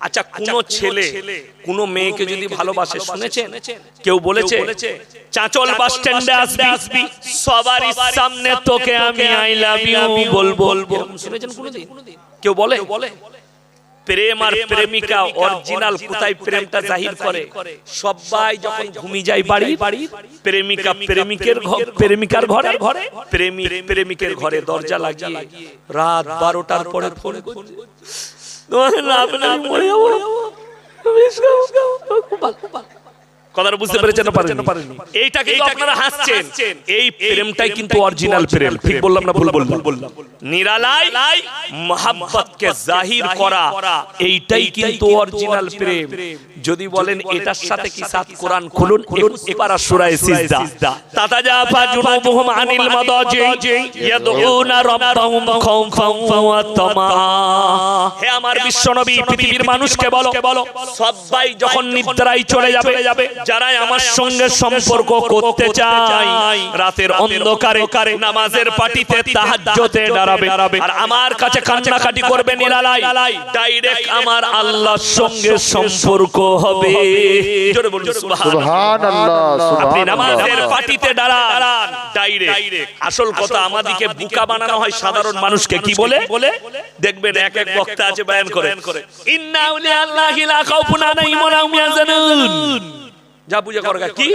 আচ্ছা কোন ছেলে কোন মেয়েকে যদি ভালোবাসে শুনেছেন? কেউ বলেছে চাঁচল বাস স্ট্যান্ডে আসবি সবার সামনে তোকে আমি আই লাভ ইউ বলব এরকম শুনেছেন কোনোদিন কেউ বলে? প্রেম আর প্রেমিকা অরিজিনাল কোথায় প্রেমটা জাহির করে? সবাই যখন ঘুমি যায় বাড়ি বাড়ি প্রেমিকা প্রেমিকের ঘর প্রেমিকার ঘরে ঘরে? প্রেমিক প্রেমিকের ঘরে দরজা লাগিয়ে রাত বারোটার পরে ফোন করছে তোমার নাম না মরে যাব। কথাটা বুঝতে পেরেছেন না পারেন এইটা কিন্তু আপনারা হাসছেন। এই প্রেমটাই কিন্তু অরিজিনাল প্রেম। ঠিক বললাম না ভুল বললাম? নিরালাই মহাব্বতকে জাহির করা। এইটাই কিন্তু অরিজিনাল প্রেম। যদি বলেন এটার সাথে কি সাত কোরআন? খুলুন এবার সূরা সিজদা। তাতাজাফা জুনুবুহুম আনিল মাদাজি ইয়াদউনা রাব্বাহুম খাউফান ওয়া তামা। হে আমার বিশ্বনবী পৃথিবীর মানুষকে বলো সবাই যখন নিদ্রায় চলে যাবে যারা আমার সঙ্গে সম্পর্ক করতে চায় রাতের অন্ধকারে নামাজের পাটিতে তাহাজ্জুদে দাঁড়াবে। আর আমার কাছে কান্নাকাটি করবে নিরালাই ডাইরেক্ট আমার আল্লাহর সঙ্গে সম্পর্ক হবে। জোরে বলুন সুবহানাল্লাহ। সুবহানাল্লাহ আপনি নামাজের পাটিতে দাঁড়ান ডাইরেক্ট আসল কথা আমাদেরকে বুকা বানানো হয় সাধারণ মানুষকে কি বলে? দেখবেন এক এক বক্তা আছে বয়ান করে। ইন্না আল্লাহি লা খাউফুন আলাইহিম ওয়া যা বুঝে করগা কি?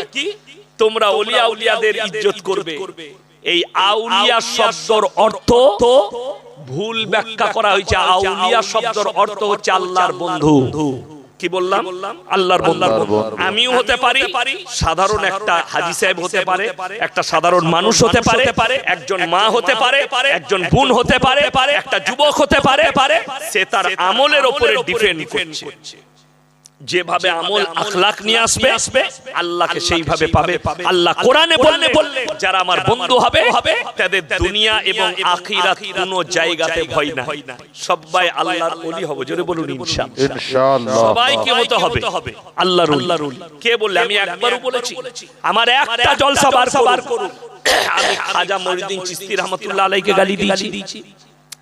তোমরা ওলিয়া উলিয়াদের ইজ্জত করবে। এই আউলিয়া শব্দর অর্থ ভুল ব্যাখ্যা করা হয়েছে। আউলিয়া শব্দর অর্থ হচ্ছে আল্লাহর বন্ধু। কি বললাম? আল্লাহর আমিও হতে পারি সাধারণ একটা হাজি সাহেব হতে পারে একটা সাধারণ মানুষ হতে পারে একজন মা হতে পারে পারে একজন বোন হতে পারে পারে একটা যুবক হতে পারে সে তার আমলের ওপরে ডিপেন্ড করছে। যেভাবে আমল আখলাক নিয়ে আসবে আসবে আল্লাহকে সেইভাবে পাবে। আল্লাহ কোরআনে বললে বললে যারা আমার বন্ধু হবে হবে তাদের দুনিয়া এবং আখিরাত কোনো জায়গাতে ভয় না সবাই আল্লাহর ওলি হবে জোরে বলুন ইনশাআল্লাহ। ইনশাআল্লাহ। সবাইকে হতে হবে আল্লাহর আল্লাহর কে বললে আমি একবারও বলেছি আমার একটা জলসা বার করুন। আমি খাজা মহিউদ্দিন চিশতি রহমাতুল্লাহ আলাইহিকে গালি দিয়েছি।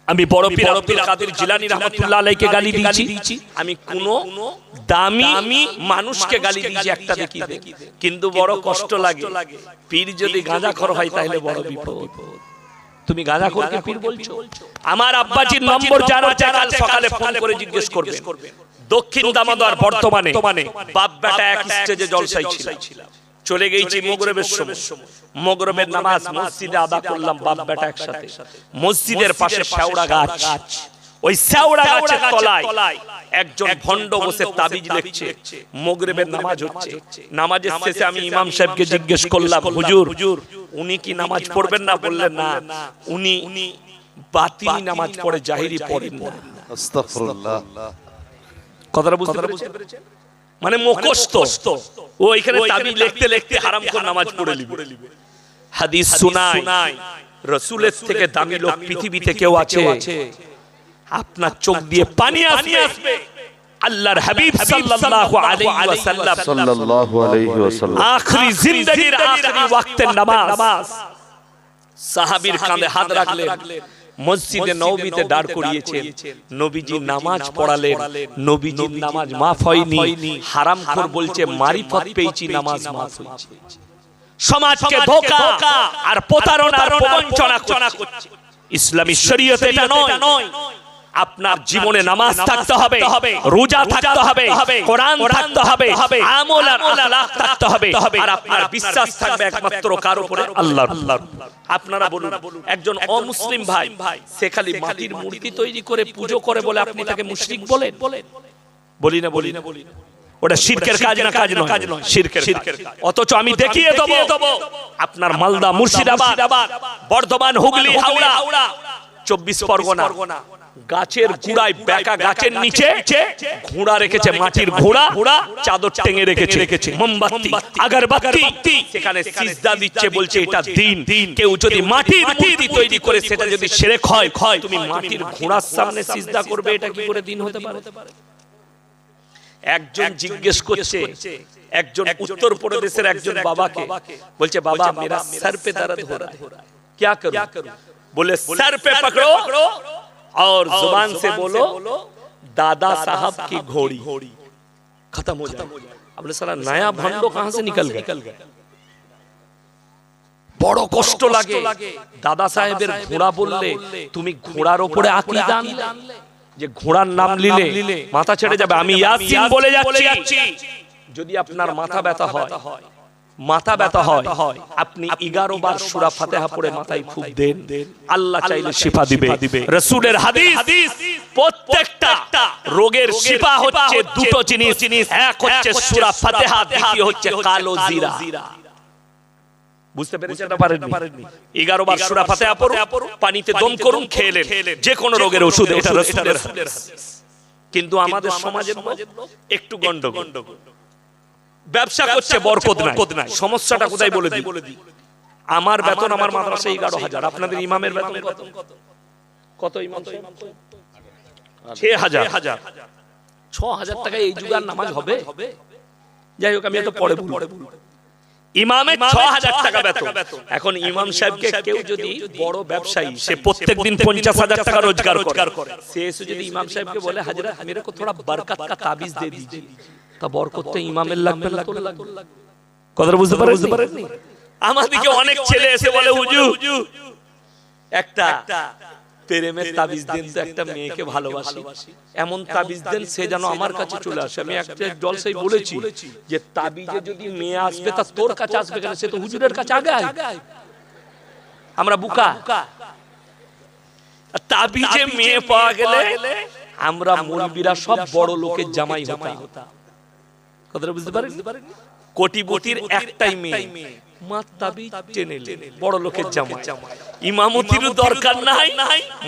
আমি বড় পীর আব্দুল কাদের জিলানী রহমাতুল্লাহ আলাইহিকে গালি দিয়েছি। আমি কোন দামি আমি মানুষকে গালি দিয়েছি একটা দেখি কিন্তু বড় কষ্ট লাগে। পীর যদি গাঁজাখর হয় তাহলে বড় বিপদ। তুমি গাঁজাখোরকে পীর বলছো? আমার আব্বাজির নম্বর যারা কাল সকালে ফোন করে জিজ্ঞেস করবে দক্ষিণ দামোদর বর্তমানে বাপ বেটা এক স্টেজে জলসাই ছিল। চলে গেছি মগরবের সময়। মগরবের নামাজ মসজিদে আদা করলাম বাপ বেটা একসাথে। মসজিদের পাশে শেওড়া গাছ। ওই শেওড়া গাছের তলায় একজন ভণ্ড বসে তাবিজ লিখছে। মগরবের নামাজ হচ্ছে। নামাজের শেষে আমি ইমাম সাহেবকে জিজ্ঞেস করলাম হুজুর উনি কি নামাজ পড়বেন না বললেন না। উনি বাতিনি নামাজ পড়ে জাহিরি পড়েন না। আস্তাগফিরুল্লাহ। কথাটা বুঝতে পেরেছেন? মানে মুখস্থ। ও এখানে তাবিজ লিখতে লিখতে হারাম করে নামাজ পড়ে লিবে। হাদিস শোনায় রসুলের থেকে দামি লোক পৃথিবীতে কেউ আছে? আপনার চোখ দিয়ে পানি আসবে? আল্লাহর হাবিব সাল্লাল্লাহু আলাইহি ওয়াসাল্লাম। সাল্লাল্লাহু আলাইহি ওয়াসাল্লাম। আখরি জিন্দেগীর আখরি ওয়াক্তের নামাজ। সাহাবীর কাঁধে হাত রাখলেন। মসজিদে নবীতে দাঁড় করিয়েছেন। নবীজি নামাজ পড়ালেন। নবীজির নামাজ মাফ হয়নি। হারাম খোর বলছে মারিফত পেয়েছি নামাজ মাফ হয়েছে। সমাজকে ধোকা আর প্রতারণার প্রবঞ্চনা করছে। ইসলামী শরীয়তে এটা নয়। আপনার জীবনে নামাজ থাকতে হবে রোজা থাকতে হবে কোরআন থাকতে হবে আমল আর আখলাক থাকতে হবে। আর আপনার বিশ্বাস থাকবে একমাত্র কার উপরে আল্লাহর আপনারা বলুন একজন অমুসলিম ভাই সে খালি মাটির মূর্তি তৈরি করে পুজো করে বলে আপনি তাকে মুশরিক বলেন। বলি না বলি না। বলি ওটা শিরকের কাজ না কাজ নয় কাজ নয়। শিরকের শিরকের অথচ আমি দেখিয়ে দেবো আপনার মালদা মুর্শিদাবাদ বর্ধমান হুগলি হাওড়া। চব্বিশ পরগনা গাছের গুড়ায় বেকা গাছের নিচে ঘোড়া রেখেছে মাটির ঘোড়া ঘোড়া চাদর টেঙে রেখেছে রেখেছে মোমবাতি আগরবাতি সেখানে সিজদা দিচ্ছে বলছে এটা দিন দিন কেউ যদি মাটির মূর্তি তৈরি করে সেটা যদি সেরে ক্ষয় ক্ষয় তুমি মাটির ঘোড়ার সামনে সিজদা করবে এটা কি করে দিন হতে পারে একজন জিজ্ঞেস করছে একজন উত্তর প্রদেশের একজন বাবাকে বলছে বাবা মেরা सर पे दर्द हो रहा है क्या करूं बोले सर पे पकड़ो और जुबान से बोलो दादा साहब की घोड़ी खत्म हो जाए अब साला नया भंडो कहां से निकल गया বড় কষ্ট লাগে দাদা সাহেবের ঘোড়া বললে তুমি ঘোড়ার ওপরে আকৃদা আনলে যে ঘোড়ার নাম নিলে মাথা ছেড়ে যাবে আমি ইয়াসিন বলে যাচ্ছি যদি আপনার মাথা ব্যথা হয় মাথা ব্যথা হয়। আপনি এগারো বার সুরা ফাতেহা পড়ে মাথায় ফুক দেন। আল্লাহ চাইলে শিফা দিবে। রসুলের হাদিস। প্রত্যেকটা রোগের শিফা হচ্ছে দুটো জিনিস। এক হচ্ছে সুরা ফাতেহা দ্বিতীয় হচ্ছে কালো জিরা। বুঝতে পেরেছেন না পারেননি? এগারো বার সুরা ফাতেহা পড়ুন পানিতে দম করুন খেলেন যে কোনো রোগের ওষুধ এটা রসুলের হাদিস। কিন্তু আমাদের সমাজের লোক একটু গন্ডগোল ব্যবসা করছে বরকত নাই। সমস্যাটা কোথায় বলে দিই? আমার বেতন আমার মাদ্রাসা এগারো হাজার। আপনাদের ইমামের বেতন কত? কত? ইমাম? ছ হাজার। হাজার। ছ হাজার টাকা এই যুগার নামাজ হবে? যাই হোক আমি এত পরে বলব। ইমামের ছ হাজার টাকা বেতন। এখন ইমাম সাহেবকে কেউ যদি বড় ব্যবসায়ী সে প্রত্যেক দিন পঞ্চাশ হাজার টাকা রোজগার করে। সে এসে যদি ইমাম সাহেবকে বলে হাজরা মেরে কো থোড়া বরকত কা তাবিজ দে দিজিয়ে তা ইমামের লাগবে কথাটা বুঝতে পারেন বুঝতে আমাদেরকে অনেক ছেলে এসে বলে হুজু একটা প্রেমের তাবিজ দেন তো একটা মেয়েকে ভালোবাসি। এমন তাবিজ দেন সে যেন আমার কাছে চলে আসে। আমি একটা জলসাই বলেছি যে তাবিজে যদি মেয়ে আসবে তা তোর কাছে আসবে কেন? সে তো হুজুরের কাছে আগে আমরা বুকা। তাবিজে মেয়ে পাওয়া গেলে আমরা মৌলবীরা সব বড় লোকের জামাই হতাম। কথাটা বুঝতে পারেন কোটিপতির একটাই মেয়ে। মা তাবিজ টেনে বড় লোকের জামাই। ইমামতিরও দরকার নাই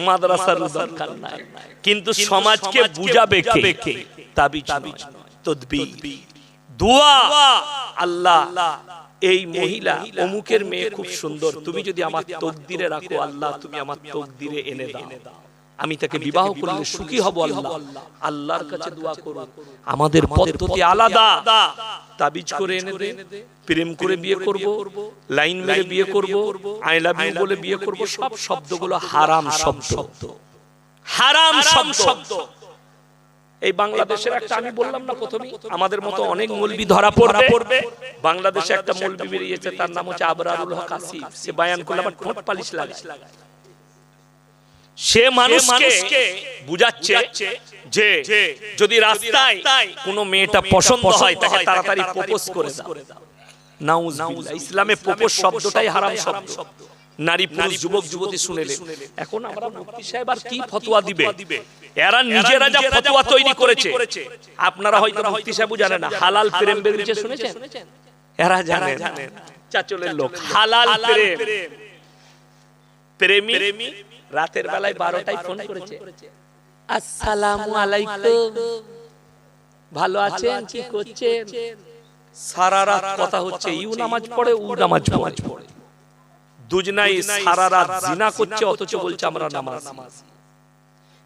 মাদ্রাসারও দরকার নাই। কিন্তু সমাজকে বুঝাবে কে? তাবিজ তদবির। দোয়া! আল্লাহ এই মহিলা অমুকের মেয়ে খুব সুন্দর। তুমি যদি আমার তকদিরে রাখো আল্লাহ তুমি আমার তকদিরে এনে দাও। আমি তাকে বিবাহ করলে সুখী হব আল্লাহ। আল্লাহর কাছে দোয়া করো আমাদের পদ্ধতি আলাদা। তাবিজ করে এনে দে প্রেম করে বিয়ে করব লাইন মেরে বিয়ে করব আই লাভ ইউ বলে বিয়ে করব সব শব্দগুলো হারাম শব্দ। হারাম শব্দ। এই বাংলাদেশের একটা আমি বললাম না প্রথমে আমাদের মতো অনেক মৌলবি ধরা পড়বে। বাংলাদেশে একটা মৌলবি বেরিয়েছে তার নাম হচ্ছে আবরারুল হক আসিফ সে বায়ান করলে আমার ঠোঁট পালিশ লাগায়। সে মানুষকে বুঝাচ্ছে যে যদি রাস্তায় কোনো মেয়েটা পছন্দ হয় তাকে তাড়াতাড়ি প্রপোজ করে দাও। নাউজুবিল্লাহ ইসলামে প্রপোজ শব্দটাই হারাম শব্দ। নারী পুরুষ যুবক যুবতী শুনেলে। এখন আমরা মুফতি সাহেব আর কি ফতোয়া দিবে? এরা নিজেরা যা ফতোয়া তৈরি করেছে। আপনারা হয়তো মুফতি সাহেব জানেন না হালাল প্রেম বেরিয়েছে শুনেছেন? এরা জানে চাচলের লোক। হালাল প্রেম প্রেমী রাতের বেলায় বারোটায় ফোন করেছে। আসসালামু আলাইকুম। ভালো আছেন? কি করছেন? সারা রাত কথা হচ্ছে ইউ নামাজ পড়ে উ নামাজ নামাজ পড়ে। দুজনাই সারা রাত জিনা করছে অথচ বলছে আমরা নামাজ।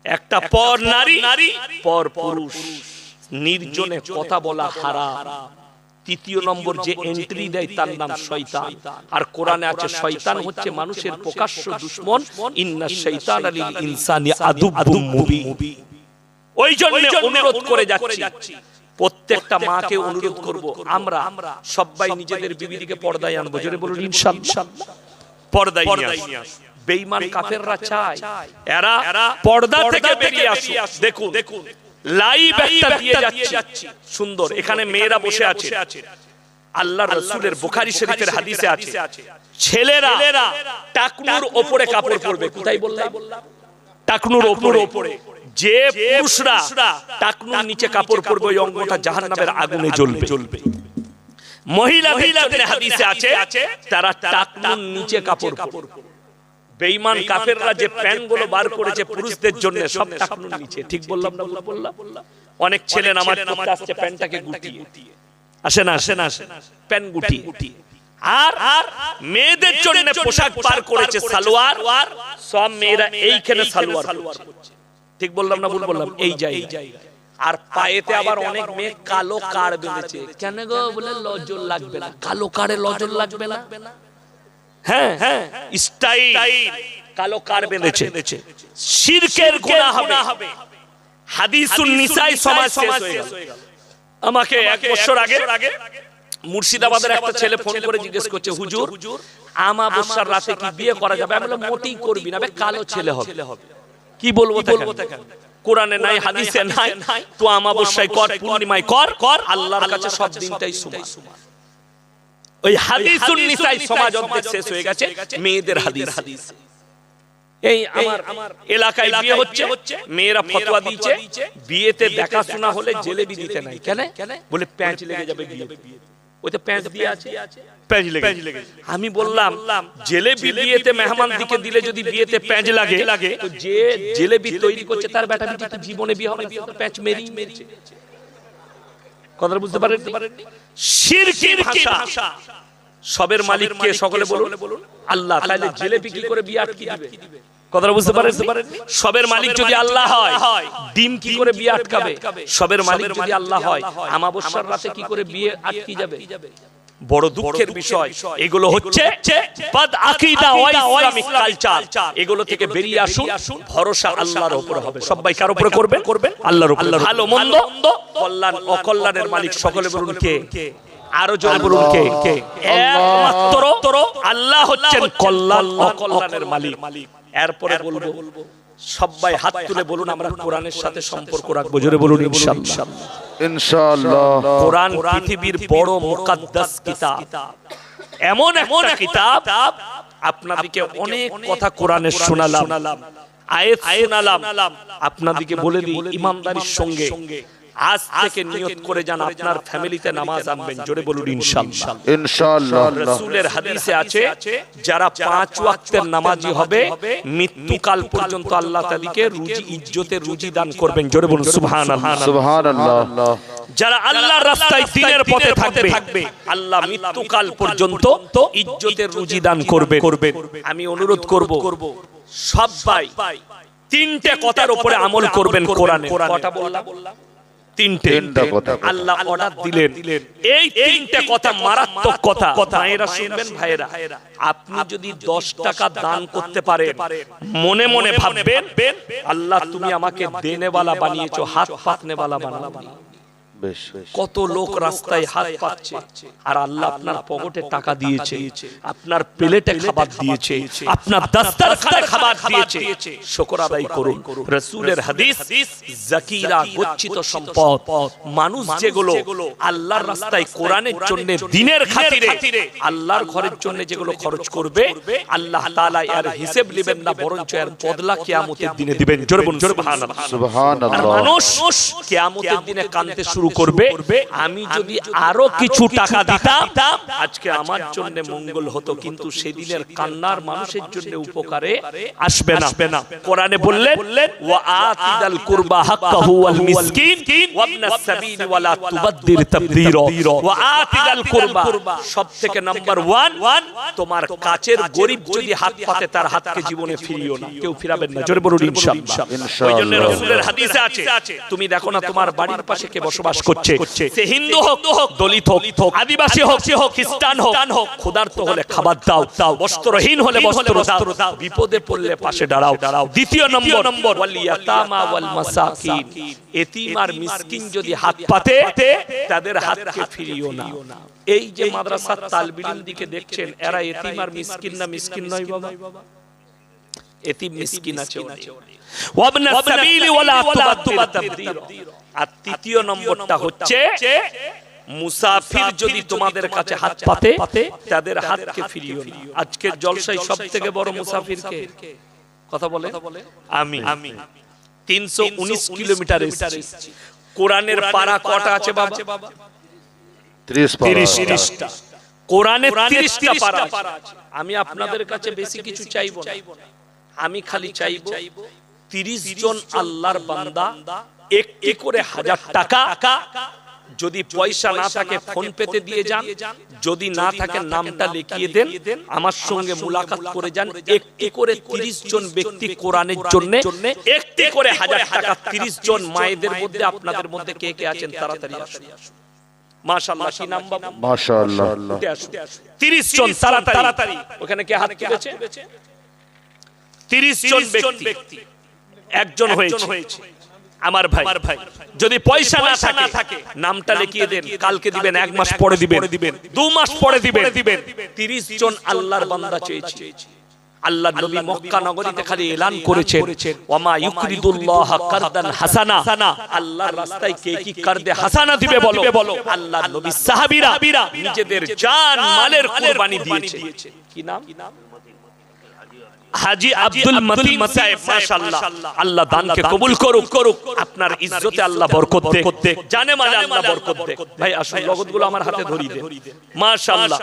একটা পর নারী পর পুরুষ। নির্জনে কথা বলা হারাম। তৃতীয় নম্বর যে এন্ট্রি দেয় তার নাম শয়তান। আর কোরআনে আছে শয়তান হচ্ছে মানুষের প্রকাশ্য দুশ্মন। ইন্না শৈতান আলিল ইনসানি আদুব্বুম মুবিন ওই জন্য অনুরোধ করে যাচ্ছি। প্রত্যেকটা মাকে অনুরোধ করব। আমরা সবাই নিজেদের বিবিদিকে পর্দায় আনব। জোরে বলুন ইনশাআল্লাহ পর্দায় নিয়ে আসব। বেঈমান কাফেররা চায়। এরা পর্দা থেকে বেরিয়ে আসুক। দেখুন। দেখুন। লাইভ একটা দিয়ে যাচ্ছি। সুন্দর এখানে মেয়েরা বসে আছে। আল্লাহ রসুলের বুখারী শরীফের হাদিসে আছে। ছেলেরা টাকনুর ওপরে কাপড় পরবে। কোথায় বললাম? টাকনুর ওপরে। যে পুরুষরা টাকনুর নিচে কাপড় পরবে ওই অঙ্গটা জাহান্নামের আগুনে জ্বলবে। জ্বলবে। মহিলা মহিলাদের হাদিসে আছে তারা টাকনুর নিচে কাপড় পরবে। বেঈমান কাফেররা যে প্যান্টগুলো বার করেছে পুরুষদের জন্য সব টাকনুর নিচে ঠিক বললাম না ভুল বললাম? অনেক ছেলে নামাজ পড়তে আসছে প্যান্টটাকে গুটিয়ে। আসে না আসে না আসে প্যান্ট গুটিয়ে। আর আর মেয়েদের জন্য পোশাক বার করেছে সালোয়ার। সব মেয়েরা এইখানে সালোয়ার পরছে। ঠিক বললাম না ভুল বললাম এই জায়গায়। আর পায়েতে আবার অনেক মেয়ে কালো কার বেঁধেছে। কেন গো বলে লজল লাগবে না? কালো কারে লজল লাগবে না। হ্যাঁ হ্যাঁ। স্টাইল। কালো কার বেঁধেছে? শিরকের গুনাহ হবে। হাদিসুন নিসাই সমাজ শেষ আমাকে এক বছর আগে মুর্শিদাবাদের একটা ছেলে ফোন করে জিজ্ঞেস করছে হুজুর আমাবস্যার রাতে কি বিয়ে করা যাবে? আমি বললাম মোটেই করবি না কালো ছেলে হবে। কি বলব তাকে কোরআনে নাই হাদিসে নাই। তো আমাবস্যায় কর পূর্ণিমায় কর। কর। আল্লাহর কাছে সব দিনটাই সমান। ওই হাদিসুন নিসাই সমাজ অর্ধেক শেষ হয়ে গেছে মেয়েদের হাদিস। হাদিস। এই আমার এলাকায় বিয়ে হচ্ছে মেয়েরা ফতোয়া দিয়েছে বিয়েতে দেখাশোনা হলে জেলেবি দিতে নাই। কেন? বলে প্যাঁচ লেগে যাবে বিয়ে। ওই তো প্যাঁচ দিয়ে আছে? প্যাঁচ লেগে আমি বললাম জেলেবি বিয়েতে মেহমান দিকে দিলে যদি বিয়েতে প্যাঁচ লাগে লাগে তো যে জেলেবি তৈরি করছে তার বেটা বেটি জীবনে বিয়ে হবে প্যাঁচ মেরি মেরেছে কথাটা বুঝতে পারেন শিরকি ভাষা। সবের মালিক কে সকলে বলুন। আল্লাহ তাহলে জেলে কি করে বিয়ে আটকে দিবে? কথাটা বুঝতে পারেন সবের মালিক যদি আল্লাহ হয় ডিম কি করে বিয়ে আটকাবে সবের মালিক যদি আল্লাহ হয় আমাবস্যার রাতে কি করে বিয়ে আটকে যাবে? বড় দুঃখের বিষয়। এগুলো হচ্ছে বাদ আকীদা ও ইসলামিক কালচার। এগুলো থেকে বেরিয়ে আসুন। ভরসা আল্লাহর উপর হবে। সবাই কার উপরে করবেন? করবেন? আল্লাহর উপর ভালো মন্দ? কল্যাণ অকল্যাণের মালিক সকলে বলুন কে? আরও জোরে বলুন কে? কে? একমাত্র আল্লাহ হচ্ছেন কল্যাণ অকল্যাণের মালিক। এরপরে বলব সবাই হাত তুলে বলুন আমরা কোরআনের সাথে সম্পর্ক রাখব। জোরে বলুন ইনশাআল্লাহ ইনশাআল্লাহ কোরআন পৃথিবীর বড় মুকাদ্দাস কিতাব। এমন একটা কিতাব আপনাদেরকে অনেক কথা কোরআনের শোনালাম। আয়াত শোনালাম। আপনাদেরকে বলে দিই ইমানদারির সঙ্গে। আজ থেকে নিয়ত করে যান আপনার ফ্যামিলিতে নামাজ আনবেন জোরে বলুন ইনশাআল্লাহ ইনশাআল্লাহ রাসূলের হাদিসে আছে যারা পাঁচ ওয়াক্তের নামাজি হবে মৃত্যুকাল পর্যন্ত আল্লাহ তাদেরকে রুজি ইজ্জতের রুজি দান করবেন জোরে বলুন সুবহানাল্লাহ। সুবহানাল্লাহ। যারা আল্লাহর রাস্তায় দিনের পথে থাকবে আল্লাহ মৃত্যুকাল পর্যন্ত ইজ্জতের রুজি দান করবে। করবে আমি অনুরোধ করব সবাই তিনটে কথার উপরে আমল করবেন কোরআনে। কটা বললাম তিনটে। কথা। আল্লাহ অর্ডার দিলেন। এই তিনটে কথা মারাত্মক কথা। ভাইয়েরা শুনবেন ভাইয়েরা। আপনি যদি দশ টাকা দান করতে পারে মনে মনে ভাববেন আল্লাহ তুমি আমাকে দেনেওয়ালা বানিয়েছো হাত পাতনেওয়ালা বেশ কত লোক রাস্তায় হাত পাচ্ছে। আর আল্লাহ আপনার পকেটে টাকা দিয়েছে। আপনার প্লেটে খাবার দিয়েছে। আপনার দাস্তারখানে খাবার দিয়েছে। শুকর আদায় করুন। রাসূলের হাদিস জাকিরা গচ্ছিত সম্পদ। মানুষ যেগুলো আল্লাহর রাস্তায় কোরআনের জন্য দিনের খাতিরে আল্লাহর ঘরের জন্য যেগুলো খরচ করবে আল্লাহ তাআলা এর হিসাব নেবেন না বরঞ্চ এর বদলা কিয়ামতের দিনে দিবেন জোরে বলুন সুবহানাল্লাহ সুবহানাল্লাহ। মানুষ কেয়ামতের দিনে কানতে শুরু করবে আমি যদি আরও কিছু টাকা দিতাম আজকে আমার জন্য মঙ্গল হতো কিন্তু সেদিনের কান্নার মানুষের জন্য উপকারে আসবে না। কোরআনে বললেন ওয়া আতিদাল কুরবা হাক্কাহু ওয়াল মিসকিন ওয়া ইবনাস সাবিল ওয়া লা তুবাদদির তাবদীরা। ওয়া আতিদাল কুরবা সবথেকে নাম্বার 1 তোমার কাছের গরিব যদি হাত পাতে তার হাতকে জীবনে ফিরিও না। কেউ ফিরাবেন না। জোরে বলুন ইনশাআল্লাহ ওই জন্য রাসূলের হাদিসে আছে। তুমি দেখো না তোমার বাড়ির পাশে কে বসবাস করছে। সে হিন্দু হোক দলিত হোক আদিবাসী হোক হোক খ্রিস্টান হোক ক্ষুধার্ত হলে খাবার দাও দাও বস্ত্রহীন হলে বস্ত্র দাও বিপদে পড়লে পাশে দাঁড়াও। দাঁড়াও দ্বিতীয় নম্বর নম্বর ওয়াল ইয়াতামা ওয়াল মাসাকিন। এতিম আর মিসকিন যদি হাত পাতে তাদের হাতকে ফিরিও না। এই যে মাদ্রাসার তালবিলিম দিকে দেখছেন এরা এতিম আর মিসকিন না মিসকিন নয় বাবা। এতিম মিসকিন আছে ওয়াবনা সাবিলি ওয়ালা তুবাদ্দির তাবদীর। আর তৃতীয় নম্বরটা হচ্ছে মুসাফির যদি তোমাদের কাছে হাত পাতে তাদের হাতকে ফিরিও না। আজকের জলসায় সব থেকে বড় মুসাফির কে কথা বলে? আমি। আমি। তিনশো উনিশ কিলোমিটার এসেছি। কোরআনের পারা কটা আছে বাবা? 30 পারা তিরিশ তিরিশটা। কোরআনে তিরিশটা পারা আছে। আমি আপনাদের কাছে বেশি কিছু চাইব না। আমি খালি চাইব তিরিশ জন আল্লাহর বান্দা একটি করে হাজার টাকা যদি পয়সা না থাকে ফোন পেতে দিয়ে যান যদি না থাকে নামটা লিখিয়ে দেন আমার সঙ্গে মুলাকাত করে যান একটি করে তিরিশ জন ব্যক্তি কোরআনের জন্য একটি করে হাজার টাকা তিরিশ জন মায়েদের মধ্যে আপনাদের মধ্যে কে কে আছেন তাড়াতাড়ি আসুন। মাশাআল্লাহ কি নাম বাবা? মাশাআল্লাহ। 30 জন তাড়াতাড়ি। ওখানে কে হাত তুলেছে? 30 জন ব্যক্তি। একজন হয়েছে। আমার ভাই। যদি পয়সা না থাকে নামটা লিখিয়ে দেন কালকে দিবেন এক মাস পরে দিবেন দু মাস পরে দিবেন। দিবেন। তিরিশ জন আল্লাহর বান্দা চেয়েছে। আল্লাহ নবী মক্কা নগরীতে খালি এলান করেছেন। ওয়ামা ইউকরিদুল্লাহ কারদান হাসানা। আল্লাহর রাস্তায় কে কি কারদে হাসানা দিবে বলো? আল্লাহ নবী সাহাবীরা নিজেদের জান মালের কুরবানি দিয়েছে। কি নাম? হাজি আব্দুল মতিন সাহেব মাশাআল্লাহ। আল্লাহ দানকে কবুল করুক করুক। আপনার ইজ্জতে আল্লাহ বরকত দে। জানে মানে আল্লাহ বরকত দে। ভাই আসল লগতগুলো আমার হাতে ধরিয়ে দে। মাশাআল্লাহ।